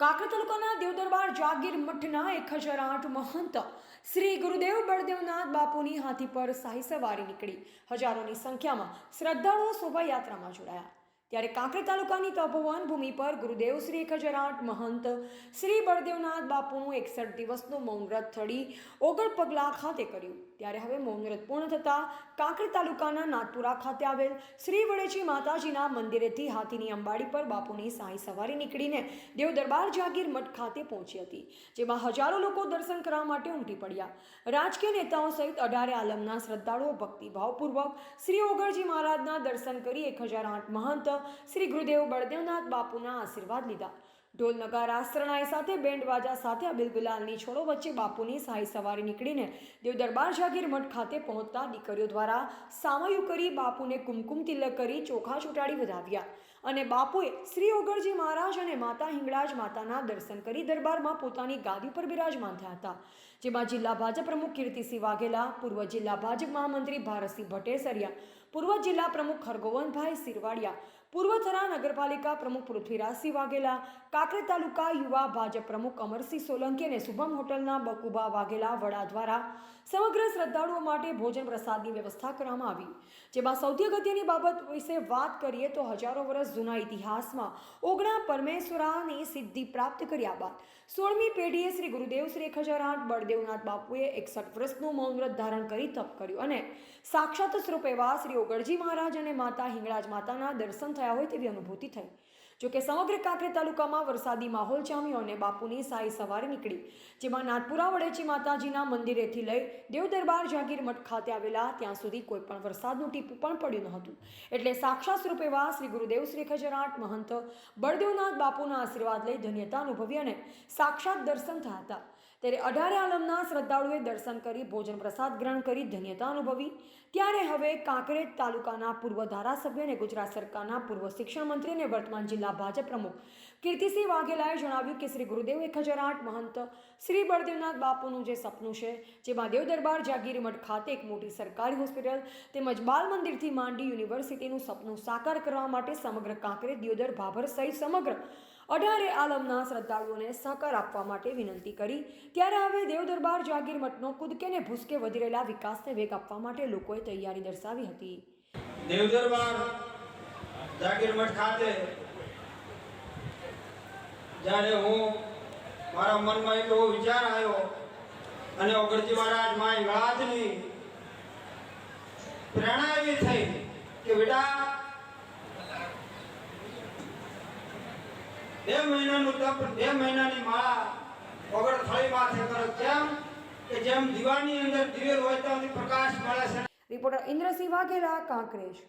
કાંકરા તાલુકાના દેવદરબાર જાગીર મઠના એક હજાર આઠ મહંત શ્રી ગુરુદેવ બળદેવનાથ બાપુની હાથી પર સાહી સવારી નીકળી. હજારોની સંખ્યામાં શ્રદ્ધાળુઓ શોભાયાત્રામાં જોડાયા. ત્યારે કાંકરે તાલુકાની તપોવન ભૂમિ પર ગુરુદેવ શ્રી એક હજાર આઠ મહંત, શ્રી બળદેવનાથ બાપુનું એકસઠ દિવસનું મૌન વ્રત થડી ઓગળ પગલા ખાતે કર્યું. ત્યારે હવે મૌન પૂર્ણ થતાં કાંકરી તાલુકાના નાથપુરા ખાતે આવેલ શ્રી વડેચી માતાજીના મંદિરેથી હાથીની અંબાડી પર બાપુની સાંઈ સવારી નીકળીને દેવ દરબાર જાગીર મઠ ખાતે પહોંચી હતી, જેમાં હજારો લોકો દર્શન કરવા માટે ઉમટી પડ્યા. રાજકીય નેતાઓ સહિત અઢારે આલમના શ્રદ્ધાળુઓ ભક્તિભાવપૂર્વક શ્રી ઓગળજી મહારાજના દર્શન કરી એક હજાર આઠ મહંત શ્રી ગુરુદેવ બળદેવનાથ બાપુના આશીર્વાદ લીધા. ઢોલ નગારા, શરણાઈ સાથે, બેન્ડ વાજા સાથે અબિલ છોડો વચ્ચે બાપુની સાઈ સવારી નીકળીને દેવ દરબાર જાગીર મઠ ખાતે પહોંચતા દીકરીઓ દ્વારા સામયું કરી બાપુને કુમકુમ તિલક કરી ચોખા છૂટાડી વધાવ્યા અને બાપુએ શ્રી ઓગળજી મહારાજ અને માતા હિંગળાજ માતાના દર્શન કરી દરબારમાં પોતાની ગાદી પર બિરાજમાન થયા હતા. જેમાં જિલ્લા ભાજપ પ્રમુખ કીર્તિસિંહ વાઘેલા, પૂર્વ જિલ્લા ભાજપ મહામંત્રી ભારતસિંહ ભટ્ટેસરિયા, પૂર્વ જિલ્લા પ્રમુખ હરગોવનભાઈ સિરવાડિયા પૂર્વ થરા નગરપાલિકા પ્રમુખ પૃથ્વીરાજસિંહ વાઘેલા કાંકરે તાલુકા યુવા ભાજપ પ્રમુખ અમરસિંહ સોલંકી અને શુભમ હોટલના બકુબા વાઘેલા વડા દ્વારા સમગ્ર શ્રદ્ધાળુઓ માટે ભોજન પ્રસાદની વ્યવસ્થા કરવામાં આવી. જેમાં સૌથી અગત્યની બાબત વિશે વાત કરીએ તો હજારો વર્ષ જૂના ઇતિહાસમાં ઓગણા પરમેશ્વરાની સિદ્ધિ પ્રાપ્ત કર્યા બાદ સોળમી પેઢીએ શ્રી ગુરુદેવ શ્રી એક હજાર આઠ બળદેવનાથ બાપુએ એકસઠ વર્ષનું મૌન વ્રત ધારણ કરી તપ કર્યું અને સાક્ષાત સ્વરૂપ એવા શ્રી ઓગળજી મહારાજ અને માતા હિંગળાજ માતાના દર્શન થયા હોય તેવી અનુભૂતિ થઈ. જોકે સમગ્ર કાંકરે તાલુકામાં વરસાદી માહોલ જામ્યો અને બાપુની સાઈ સવારી નીકળી. જેમાં નાથપુરા વડેચી માતાજીના મંદિરેથી લઈ દેવદરબાર, જાગીર મઠ ખાતે આવેલા ત્યાં સુધી કોઈ પણ વરસાદનું ટીપું પણ પડ્યું ન હતું. એટલે સાક્ષાત રૂપે વા શ્રી ગુરુદેવ શ્રી ખજરાટ મહંત બળદેવનાથ બાપુના આશીર્વાદ લઈ ધન્યતા અનુભવી અને સાક્ષાત દર્શન થયા હતા. ત્યારે અઢારે આલમના શ્રદ્ધાળુએ દર્શન કરી, ભોજન પ્રસાદ ગ્રહણ કરી, ધન્યતા અનુભવી. ત્યારે હવે કાંકરેજ તાલુકાના પૂર્વ ધારાસભ્ય અને ગુજરાત સરકારના પૂર્વ શિક્ષણ મંત્રી અને વર્તમાન જિલ્લા ભાજપ પ્રમુખ કીર્તિસિંહ વાઘેલાએ જણાવ્યું કે શ્રી ગુરુદેવ એક હજાર આઠ મહંત શ્રી બળદેવનાથ બાપુનું જે સપનું છે, જેમાં દેવ દરબાર ખાતે એક મોટી સરકારી હોસ્પિટલ તેમજ બાલ મંદિરથી માંડી યુનિવર્સિટીનું સપનું સાકાર કરવા માટે સમગ્ર કાંકરે દિયોદર ભાભર સહિત સમગ્ર અઢારે આલમના શ્રદ્ધાળુઓને સહકાર આપવા માટે વિનંતી કરી. ત્યારે હવે દેવ દરબાર જાગીર મઠનો કૂદકે ને ભૂસકે વધી રહેલા વિકાસને વેગ આપવા માટે લોકોએ તૈયારી દર્શાવી હતી. દેવદરબાર જાગીર ખાતે જ્યારે હું મારા મનમાં એવો વિચાર આવ્યો અને ઓગળજી મહારાજ માય વાતની પ્રેરણા એવી થઈ કે બેટા, બે મહિનાનું તપ, બે મહિનાની માળા ઓગળ થળી માથે કરો. કેમ? કે જેમ દીવાની અંદર દિવેલ હોય તો પ્રકાશ મળે છે. રિપોર્ટર ઇન્દ્રસિંહ વાઘેલા, કાંકરેજ.